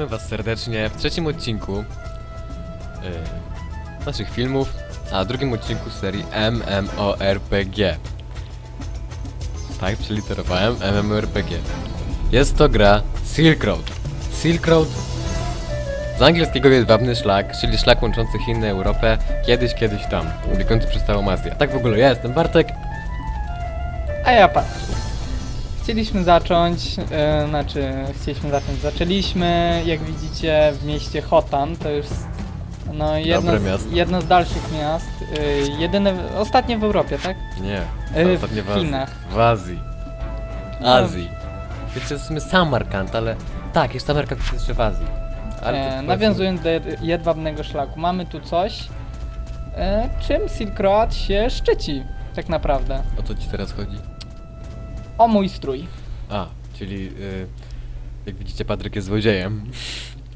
Witamy Was serdecznie w trzecim odcinku yy, naszych filmów, a drugim odcinku serii MMORPG. Tak, przeliterowałem MMORPG. Jest to gra Silk Road. Silk Road z angielskiego jedwabny szlak, czyli szlak łączący Chiny Europę kiedyś, kiedyś tam, biegący przez całą Azję. Tak w ogóle ja jestem Bartek. A ja patrzę. Chcieliśmy zacząć, e, znaczy chcieliśmy zacząć, zaczęliśmy jak widzicie w mieście Hotan, to jest no, jedno, Dobre z, miasto. jedno z dalszych miast, e, jedyne, ostatnie w Europie, tak? Nie, Yy, ostatnio w w Azji. Chinach. W Azji. No. Azji. Jeszcze w sumie Samarkand, ale tak, jest Samarkand jest jeszcze w Azji. Ale to E, powiedzmy- nawiązując do jed- jedwabnego szlaku, mamy tu coś, e, czym Silk Road się szczyci, tak naprawdę. O co ci teraz chodzi? O mój strój. A, czyli y, jak widzicie Patryk jest złodziejem.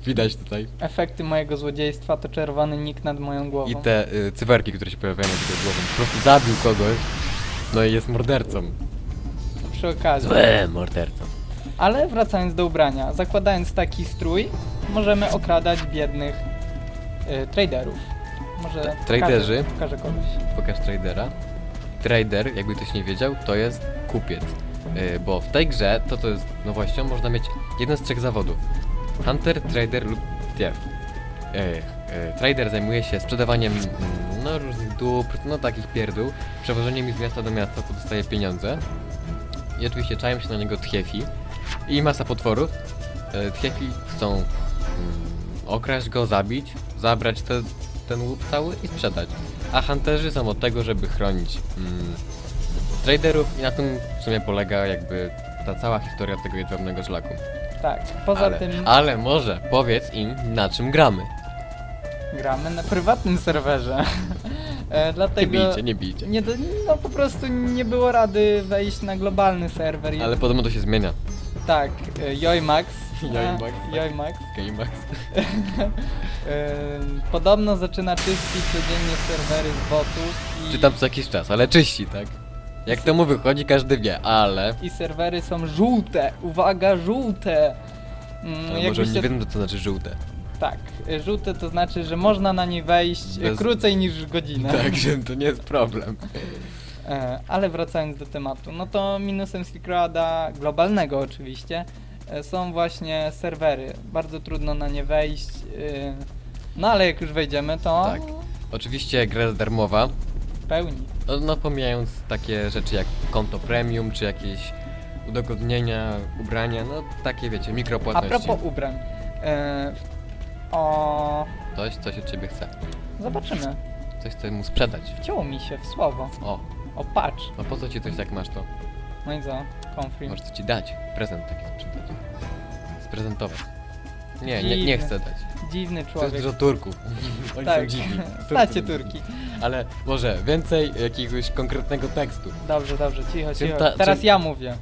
Widać tutaj. Efekty mojego złodziejstwa to czerwony nick nad moją głową. I te y, cyferki, które się pojawiają nad jego głową. Po prostu zabił kogoś. No i jest mordercą. Przy okazji. Złe mordercą. Ale wracając do ubrania, zakładając taki strój, możemy okradać biednych y, traderów. Może Ta- pokażę- traderzy? Pokażę kogoś. Pokaż tradera. Trader, jakby ktoś nie wiedział, to jest kupiec. Y, bo w tej grze to, co jest nowością, można mieć jeden z trzech zawodów. Hunter, trader lub thief. Y, y, trader zajmuje się sprzedawaniem no, różnych dóbr, no takich pierdół, przewożeniem ich z miasta do miasta, co dostaje pieniądze. I oczywiście czają się na niego thiefi i masa potworów. Y, thiefi chcą mm, okraść go, zabić, zabrać te, ten łup cały i sprzedać. A hunterzy są od tego, żeby chronić mm, traderów i na tym w sumie polega jakby ta cała historia tego jedwabnego szlaku. Tak, poza ale, tym ale może powiedz im na czym gramy. gramy na prywatnym serwerze. e, Nie dlatego bijcie, nie bijcie. nie do, no po prostu nie było rady wejść na globalny serwer. Ale podobno to się zmienia. Tak, e, Joymax. Joymax, e, tak. Joymax. E, podobno zaczyna czyścić codziennie serwery z botów i... Czy tam co jakiś czas, ale czyści, tak? Jak to mu wychodzi, każdy wie, ale... i serwery są żółte. Uwaga, żółte! Mm, ale może jakbyście- nie wiedzą, co to znaczy żółte. Tak, y, żółte to znaczy, że można na nie wejść y, Bez- krócej niż godzinę. Także to nie jest problem. E, Ale wracając do tematu, no to minusem Silk Roada, globalnego oczywiście, e, są właśnie serwery. Bardzo trudno na nie wejść. y, No ale jak już wejdziemy, to Tak. Oczywiście gra jest darmowa, w pełni. No, no pomijając takie rzeczy jak konto premium, czy jakieś udogodnienia, ubrania, no takie wiecie, A mikropłatności. propos ubrań. e, O, Coś, coś od ciebie chce. zobaczymy. Coś chce mu sprzedać. Wcięło mi się w słowo. O, O, patrz. no po co ci coś jak masz to? No i co? Comfrey. Może co ci dać? Prezent taki sprzedać. Sprezentować. Nie, nie, nie Dziwne. chcę dać. Dziwny To jest człowiek. dużo Turków. Oni są Tak, dziwni. znacie są Turki. dziwni. Ale może więcej jakiegoś konkretnego tekstu. Dobrze, dobrze, cicho, Czym cicho. ta- Teraz czym- ja mówię.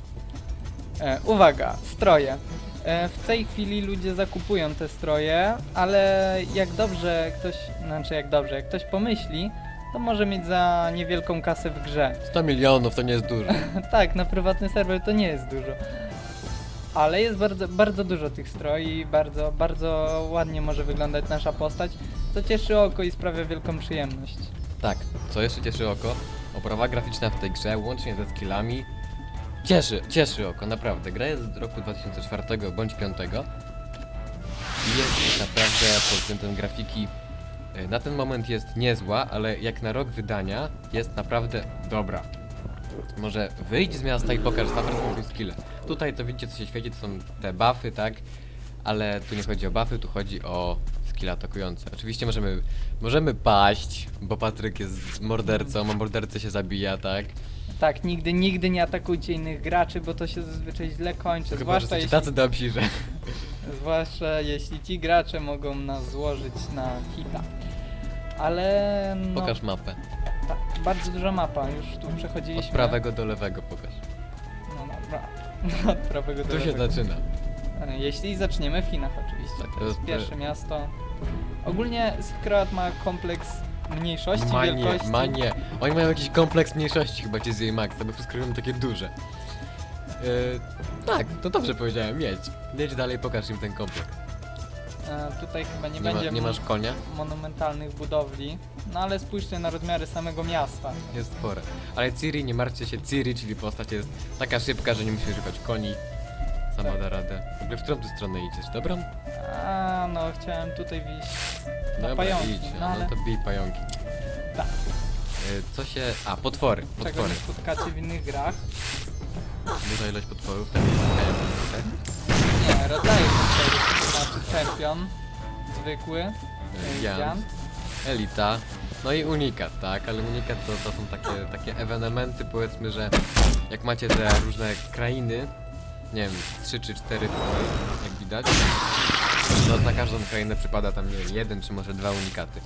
E, uwaga, stroje. E, w tej chwili ludzie zakupują te stroje, ale jak dobrze ktoś, znaczy jak dobrze, jak ktoś pomyśli, to może mieć za niewielką kasę w grze. 100 milionów to nie jest dużo. tak, na prywatny serwer to nie jest dużo. Ale jest bardzo, bardzo dużo tych stroi, bardzo, bardzo ładnie może wyglądać nasza postać, co cieszy oko i sprawia wielką przyjemność. Tak, co jeszcze cieszy oko? Oprawa graficzna w tej grze, łącznie ze skillami. Cieszy, cieszy oko, naprawdę. Gra jest z roku 2004 bądź 2005. I jest naprawdę pod względem grafiki e, na ten moment jest niezła, ale jak na rok wydania jest naprawdę dobra. Może wyjdź z miasta i pokaż swoje skille. Tutaj to widzicie co się świeci, to są te buffy, tak? Ale tu nie chodzi o buffy, tu chodzi o skille atakujące. Oczywiście możemy, możemy paść, bo Patryk jest mordercą, a mordercy się zabija, tak? Tak, nigdy, nigdy nie atakujcie innych graczy, bo to się zazwyczaj źle kończy. Chyba, że zwłaszcza, jesteście jeśli, tacy dobrzy, że... zwłaszcza jeśli ci gracze mogą nas złożyć na hita. Ale no, Pokaż mapę. Tak, bardzo duża mapa, już tu Od przechodziliśmy. prawego do lewego pokaż. No dobra. Od prawego do Tu się lewego. zaczyna. E, Jeśli zaczniemy w Chinach oczywiście. Tak, to to jest jest- pierwsze miasto. Ogólnie Skrat ma kompleks mniejszości, Manie, wielkości. manie. Oni mają jakiś kompleks mniejszości chyba ci z jej Maxa, bo wszystko robią takie duże. Yy, tak, to dobrze powiedziałem, jedź. Jedź dalej, pokaż im ten kompleks. E, tutaj chyba nie, Nie, ma, będzie nie masz konia? monumentalnych budowli, no ale spójrzcie na rozmiary samego miasta. Jest spore. Ale Ciri, nie martwcie się, Ciri, czyli postać jest taka szybka, że nie musi używać koni. Sama Tak. da radę. W ogóle w którą ty stronę idziesz, dobrą? A no, chciałem tutaj wyjść na Dobra, pająki, idź, no no, ale to bij pająki. tak, Y, Co się... A, potwory, czego potwory. nie spotkacie w innych grach. Duża ilość potworów, tam jest? Nie, rodzaje potworów, champion, zwykły, Giant. giant. Elita, no i unikat, tak? Ale unikat to, to są takie, takie ewenementy, powiedzmy, że jak macie te różne krainy, nie wiem, 3 czy 4 jak widać, to na każdą krainę przypada tam, nie wiem, jeden czy może dwa unikaty.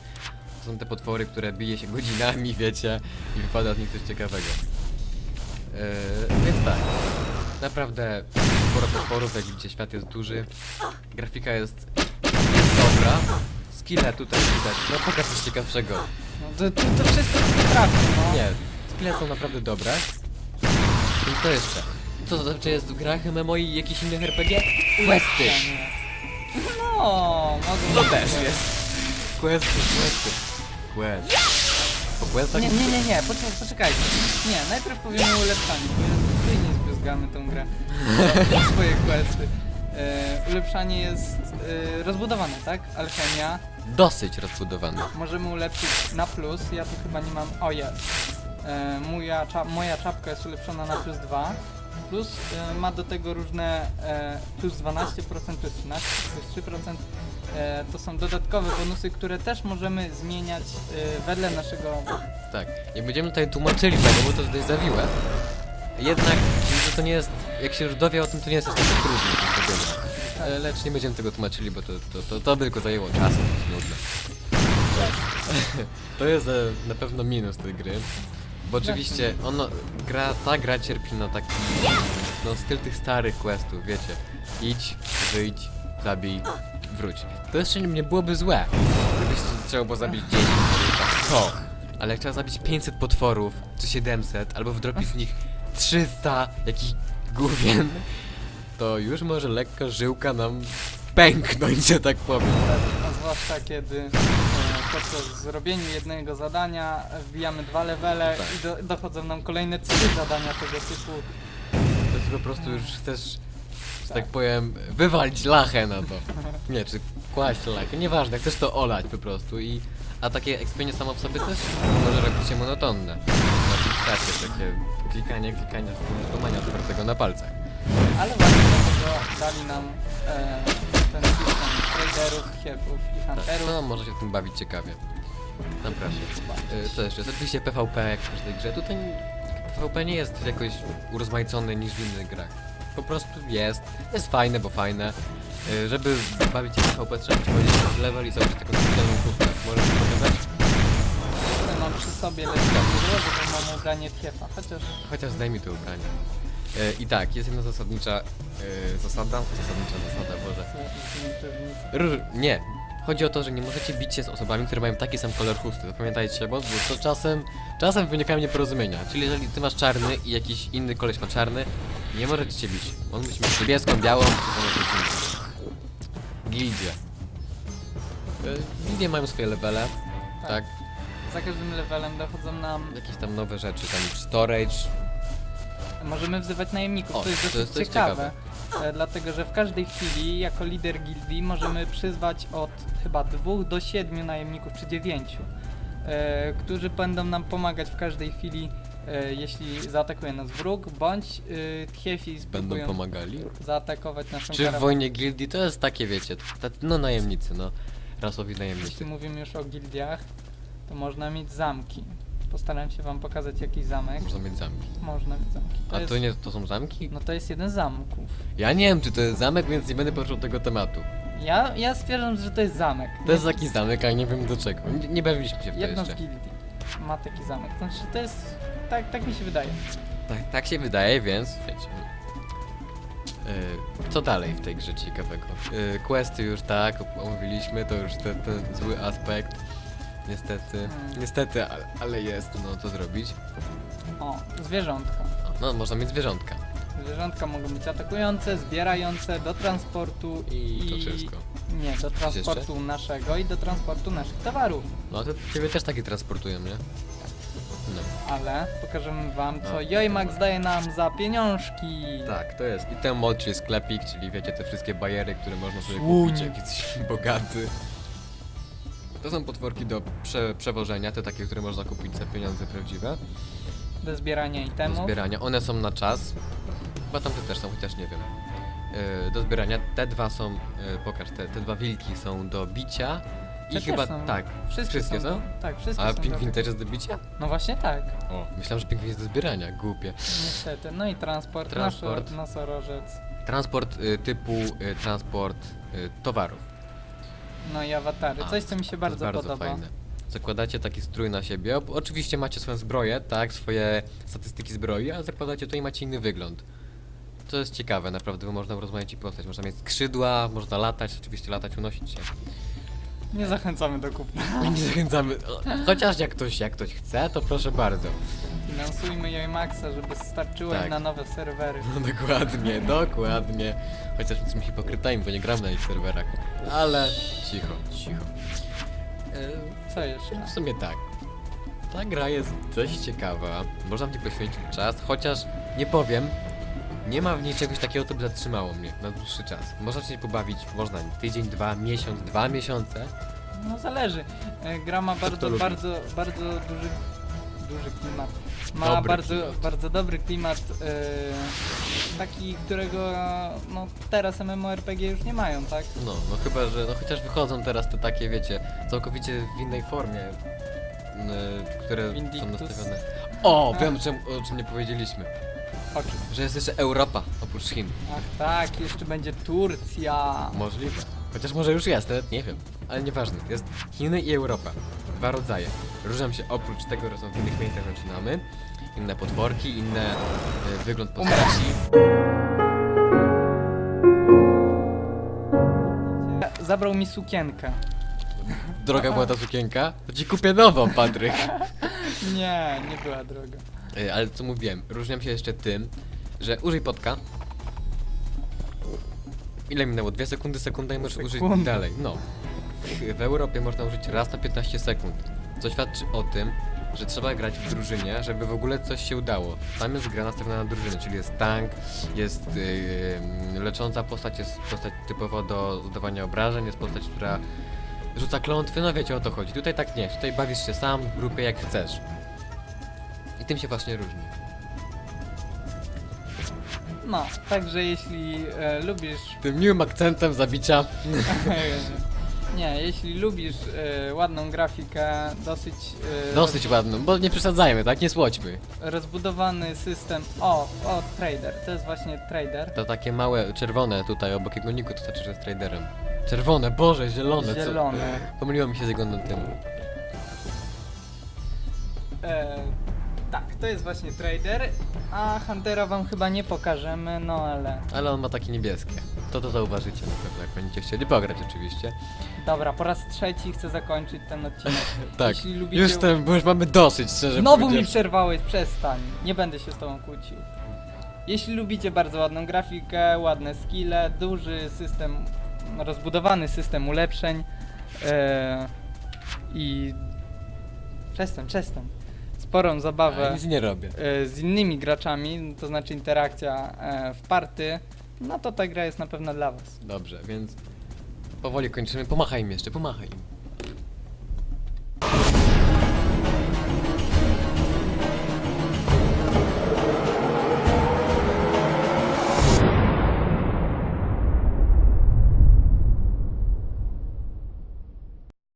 To są te potwory, które bije się godzinami, wiecie, i wypada z nich coś ciekawego. Yy, więc tak, naprawdę sporo potworów, jak widzicie, świat jest duży, grafika jest, jest dobra, skille tutaj widać, no pokaż coś ciekawszego. No to, to, to wszystko co potrafię, no. Nie, skille są naprawdę dobre. Więc to jeszcze. Co to znaczy jest w grach MMO i jakichś innych RPG? Questy! No, mogą To też jest. Questy, questy. Quest. Po questach... Nie, nie, nie, nie, poczekaj, poczekajcie. Nie, najpierw powiemy o ulepszaniu, bo tutaj nie zbiuzgamy tą grę. O, swoje questy. E, ulepszanie jest e, rozbudowane, tak? Alchemia. Dosyć rozbudowany. Możemy ulepszyć na plus, ja tu chyba nie mam... O, jest. E, moja, cza moja czapka jest ulepszona na plus 2. Plus e, ma do tego różne e, plus 12%, plus 13, plus 3%. E, to są dodatkowe bonusy, które też możemy zmieniać e, wedle naszego Tak. Nie będziemy tutaj tłumaczyli tego, bo to dość zawiłe. Jednak, to nie jest... Jak się już dowie o tym, to nie jest aż do zrobienia. E, Lecz nie będziemy tego tłumaczyli, bo to, to, to, to by tylko zajęło czas, to jest nudne. To jest e, na pewno minus tej gry. Bo oczywiście ono, gra, ta gra cierpi na taki no, styl tych starych questów, wiecie. Idź, wyjdź, zabij, wróć. To jeszcze nie byłoby złe, gdybyś trzeba było zabić 10, 100. Ale jak trzeba zabić 500 potworów, czy 700, albo wdropić z nich 300 jakichś główien, to już może lekko żyłka nam pęknąć, że tak powiem. A zwłaszcza kiedy e, podczas zrobienia jednego zadania wbijamy dwa levele Tak. i do, dochodzą nam kolejne trzy zadania tego typu. To jest po prostu już chcesz, że tak powiem, wywalić lachę na to. Nie, czy kłaść lachę, nieważne, chcesz to olać po prostu i... A takie expienie samo w sobie też może robić się monotonne. Czasie takie klikanie, klikanie, złamania otwartego na palcach. Ale właśnie dlatego dali nam e, ten system traderów, kiefów i Tak, hunterów. no może się w tym bawić ciekawie. Naprawdę. Y, Co jeszcze? Jest oczywiście PvP jak w każdej grze. Tutaj PvP nie jest jakoś urozmaicony niż w innych grach. Po prostu jest. Jest fajne, bo fajne. Y, Żeby bawić się w PvP trzeba powiedzieć level i założyć taką specjalną chustę. Możesz sobie źródło, bo mam ubranie kiefa, chociaż Chociaż zdaj mi to ubranie. Y, I tak, jest jedna zasadnicza y, zasada. Zasadnicza zasada, Boże. Róż... Nie. Chodzi o to, że nie możecie bić się z osobami, które mają taki sam kolor chusty. Zapamiętajcie, bo to czasem, czasem wynikają nieporozumienia. Czyli jeżeli ty masz czarny i jakiś inny koleś ma czarny, nie możecie cię bić. On musi mieć niebieską, białą. Gildie. E, Gildie mają swoje levele, Tak. tak. Za każdym levelem dochodzą nam... Jakieś tam nowe rzeczy, tam storage. Możemy wzywać najemników, O, to jest to dosyć jest- ciekawe. E, dlatego, że w każdej chwili jako lider gildii możemy przyzwać od chyba dwóch do siedmiu najemników, czy dziewięciu, e, którzy będą nam pomagać w każdej chwili, e, jeśli zaatakuje nas wróg, bądź e, Tiefi Będą spróbują pomagali. zaatakować naszą Czy w karawanę. wojnie gildii to jest takie, wiecie, no najemnicy, no. Rasowi najemnicy. Jeśli mówimy już o gildiach, to można mieć zamki. Postaram się wam pokazać jakiś zamek. Można mieć zamki. Można mieć zamki. To A jest, to nie, to są zamki? No to jest jeden z zamków. Ja nie wiem, czy to jest zamek, więc nie będę poruszał tego tematu. Ja, ja stwierdzam, że to jest zamek. To jest taki zamek, a nie wiem do czego. Nie, nie bawiliśmy się w to Jedno z jeszcze. gildii ma taki zamek. Znaczy to jest. Tak, tak mi się wydaje. Tak, tak się wydaje, więc wiecie. Yy, co dalej w tej grze ciekawego? Yy, questy już tak, omówiliśmy, to już ten, ten zły aspekt. Niestety, Mm. niestety, ale, ale jest, no co zrobić? O, zwierzątka. No, można mieć zwierzątka. Zwierzątka mogą być atakujące, zbierające do transportu I to wszystko. Nie, do transportu naszego i do transportu naszych towarów. No to ciebie też taki transportują, nie? No. Ale pokażemy wam, co A. Joymax daje nam za pieniążki. Tak, to jest. I ten mod, czyli sklepik, czyli wiecie, te wszystkie bajery, które można sobie Słoń. kupić, jak jesteś bogaty. To są potworki do prze przewożenia, te takie, które można kupić za pieniądze prawdziwe. Do zbierania Do itemów. zbierania. One są na czas. Chyba tamte też są, chociaż nie wiem. Yy, do zbierania. Te dwa są, yy, pokaż, te, te dwa wilki są do bicia. I Te chyba, są. tak, Wszystkie, wszystkie są? Tak, wszystkie A są pingwin do... też jest do bicia? No właśnie tak, O, myślałem, że pingwin jest do zbierania, głupie. niestety. No i transport, Transport. Nasz, nosorożec. Transport y, typu y, transport y, towarów. No i awatary. A, Coś, co mi się to bardzo, jest bardzo podoba. fajne. Zakładacie taki strój na siebie. O- Oczywiście macie swoją zbroję, tak, swoje statystyki zbroi, ale zakładacie to i macie inny wygląd. To jest ciekawe, naprawdę, bo można urozmaicić postać. Można mieć skrzydła, można latać, oczywiście latać, unosić się. Nie zachęcamy do kupna. Nie zachęcamy. o, Chociaż jak ktoś, jak ktoś chce, to proszę bardzo. Finansujmy Joymaxa, żeby starczyło Tak. im na nowe serwery. No dokładnie, dokładnie. Chociaż jesteśmy hipokrytami, bo nie gram na ich serwerach. Ale cicho, cicho. E, Co jeszcze? W sumie tak. Ta gra jest dość ciekawa. Można w niej poświęcić czas, chociaż nie powiem, nie ma w niej czegoś takiego, co by zatrzymało mnie na dłuższy czas. Można się pobawić, można tydzień, dwa, miesiąc, dwa miesiące. No zależy. E, Gra ma bardzo, lubi? bardzo, bardzo duży, duży klimat. Ma Dobry bardzo, klimat. bardzo dobry klimat, e, taki, którego no, teraz MMORPG już nie mają, tak? No, no chyba, że no chociaż wychodzą teraz te takie, wiecie, całkowicie w innej formie, n- które są nastawione. O, wiem, czym, o czym nie powiedzieliśmy. Oczy. Że jest jeszcze Europa oprócz Chin. Ach tak, jeszcze będzie Turcja. Możliwe. Chociaż może już jest, nawet nie wiem. Ale nieważne. Jest Chiny i Europa. Dwa rodzaje. Różnią się oprócz tego, że są w innych miejscach zaczynamy. Inne potworki, inne e, wygląd postaci. Zabrał mi sukienkę. Droga była ta sukienka? To ci kupię nową, Patryk. Nie, nie była droga. E, Ale co mówiłem, różnią się jeszcze tym, że użyj potka. Ile minęło? Dwie sekundy, sekunda i możesz użyć dalej. No. W- W Europie można użyć raz na 15 sekund. Co świadczy o tym, że trzeba grać w drużynie, żeby w ogóle coś się udało. Tam jest gra nastawiona na drużynę, czyli jest tank, jest yy, lecząca postać, jest postać typowo do zadawania obrażeń, jest postać, która rzuca klątwy, no wiecie o to chodzi. Tutaj tak nie, tutaj bawisz się sam w grupie jak chcesz. I tym się właśnie różni. No, także jeśli e, lubisz Tym miłym akcentem zabicia. Nie, jeśli lubisz e, ładną grafikę, dosyć, e, Dosyć ładną, bo nie przesadzajmy, tak? Nie słodźmy. rozbudowany system. O, o, trader, to jest właśnie trader. To takie małe, czerwone tutaj obok jego niku, to znaczy, że jest traderem. Czerwone, boże, zielone. co- Zielone. Pomyliło mi się z jego tym. E, to jest właśnie trader, a Huntera wam chyba nie pokażemy, no ale. Ale on ma takie niebieskie. To to zauważycie na pewno, jak będziecie chcieli pograć oczywiście. Dobra, po raz trzeci chcę zakończyć ten odcinek. Tak, Jeśli lubicie... już, ten, bo już mamy dosyć, szczerze Znowu mi powiedziawszy. przerwałeś, przestań. Nie będę się z tobą kłócił. Jeśli lubicie bardzo ładną grafikę, ładne skille, duży system, rozbudowany system ulepszeń e, i przestań, przestań. Sporą zabawę A, Nic nie robię. e, z innymi graczami, to znaczy interakcja e, w party, no to ta gra jest na pewno dla was. Dobrze, więc powoli kończymy. Pomachaj im jeszcze, pomachaj im.